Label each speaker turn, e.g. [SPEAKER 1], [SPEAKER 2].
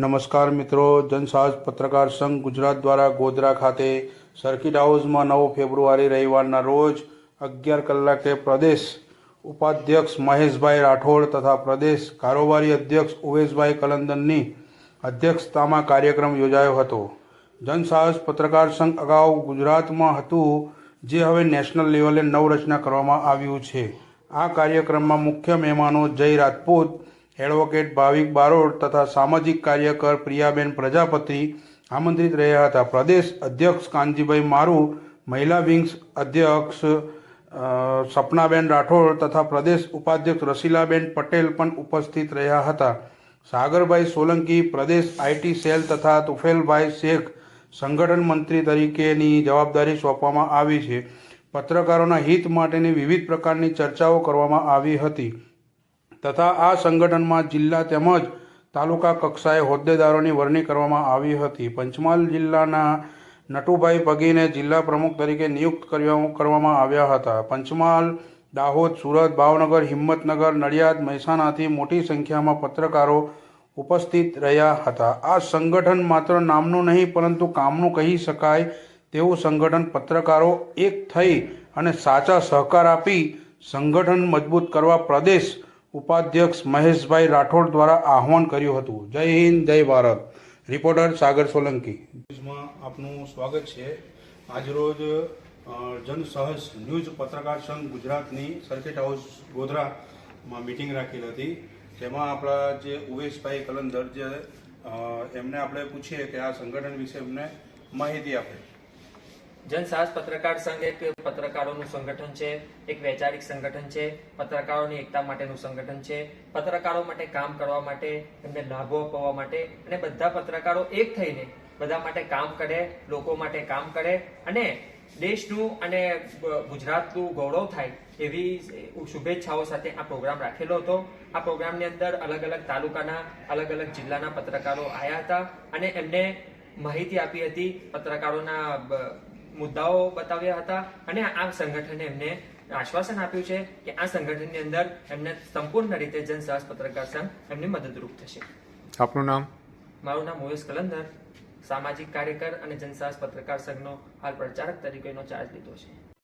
[SPEAKER 1] નમસ્કાર મિત્રો જનસાહસ પત્રકાર સંઘ ગુજરાત દ્વારા ગોધરા ખાતે સર્કિટ હાઉસમાં નવ ફેબ્રુઆરી રવિવારના રોજ અગિયાર કલાકે પ્રદેશ ઉપાધ્યક્ષ મહેશભાઈ રાઠોડ તથા પ્રદેશ કારોબારી અધ્યક્ષ ઉવેશભાઈ કલંદનની અધ્યક્ષતામાં કાર્યક્રમ યોજાયો હતો. જનસાહસ પત્રકાર સંઘ અગાઉ ગુજરાતમાં હતું, જે હવે નેશનલ લેવલે નવરચના કરવામાં આવ્યું છે. આ કાર્યક્રમમાં મુખ્ય મહેમાનો જય રાજપૂત એડવોકેટ ભાવિક બારોટ તથા સામાજિક કાર્યકર પ્રિયાબેન પ્રજાપતિ આમંત્રિત રહ્યા હતા. પ્રદેશ અધ્યક્ષ કાનજીભાઈ મારુ, મહિલા વિંગ્સ અધ્યક્ષ સપનાબેન રાઠોડ તથા પ્રદેશ ઉપાધ્યક્ષ રસીલાબેન પટેલ પણ ઉપસ્થિત રહ્યા હતા. સાગરભાઈ સોલંકી, પ્રદેશ આઈટી સેલ તથા તુફેલભાઈ શેખ સંગઠન મંત્રી તરીકેની જવાબદારી સોંપવામાં આવી છે. પત્રકારોના હિત માટેની વિવિધ પ્રકારની ચર્ચાઓ કરવામાં આવી હતી. તથા આ સંગઠનમાં જિલ્લા તેમજ તાલુકા કક્ષાએ હોદ્દેદારોની વરણી કરવામાં આવી હતી. પંચમહાલ જિલ્લાના નટુભાઈ પગીને જિલ્લા પ્રમુખ તરીકે નિયુક્ત કરવામાં આવ્યા હતા. પંચમહાલ, દાહોદ, સુરત, ભાવનગર, હિંમતનગર, નડિયાદ, મહેસાણાથી મોટી સંખ્યામાં પત્રકારો ઉપસ્થિત રહ્યા હતા. આ સંગઠન માત્ર નામનું નહીં, પરંતુ કામનું કહી શકાય તેવું સંગઠન પત્રકારો એક થઈ અને સાચા સહકાર આપી સંગઠન મજબૂત કરવા પ્રદેશ ઉપાધ્યક્ષ મહેશભાઈ રાઠોડ દ્વારા આહવાન કર્યું હતું. જય હિન્દ, જય ભારત. રિપોર્ટર સાગર સોલંકી. ન્યૂઝમાં આપનું સ્વાગત છે. આજરોજ જનસહજ ન્યૂઝ પત્રકાર સંઘ ગુજરાતની સર્કિટ હાઉસ ગોધરામાં મિટિંગ રાખેલ હતી. તેમાં આપણા જે ઉવેશભાઈ કલંદર જે એમને આપણે પૂછીએ કે આ સંગઠન વિશે એમને માહિતી આપે.
[SPEAKER 2] જનસાહસ પત્રકાર સંઘ એક પત્રકારોનું સંગઠન છે, એક વૈચારિક સંગઠન છે, પત્રકારોની એકતા માટેનું સંગઠન છે. પત્રકારો માટે કામ કરવા માટે, એમને લાભો અપાવવા માટે અને બધા પત્રકારો એક થઈને બધા માટે કામ કરે, લોકો માટે કામ કરે અને દેશનું અને ગુજરાતનું ગૌરવ થાય એવી શુભેચ્છાઓ સાથે આ પ્રોગ્રામ રાખેલો હતો. આ પ્રોગ્રામની અંદર અલગ અલગ તાલુકાના, અલગ અલગ જિલ્લાના પત્રકારો આવ્યા હતા અને એમને માહિતી આપી હતી પત્રકારોના મુદ્દાઓ બતાવ્યા હતા અને આ સંગઠને એમને આશ્વાસન આપ્યું છે કે આ સંગઠનની અંદર એમને સંપૂર્ણ રીતે જનસાહસ પત્રકાર સંઘ એમની મદદરૂપ થશે.
[SPEAKER 3] આપનું નામ?
[SPEAKER 2] મારું નામ મોયેશ કલંદર. સામાજિક કાર્યકર અને જનસાહસ પત્રકાર સંઘનો હાલ પ્રચારક તરીકેનો ચાર્જ લીધો છે.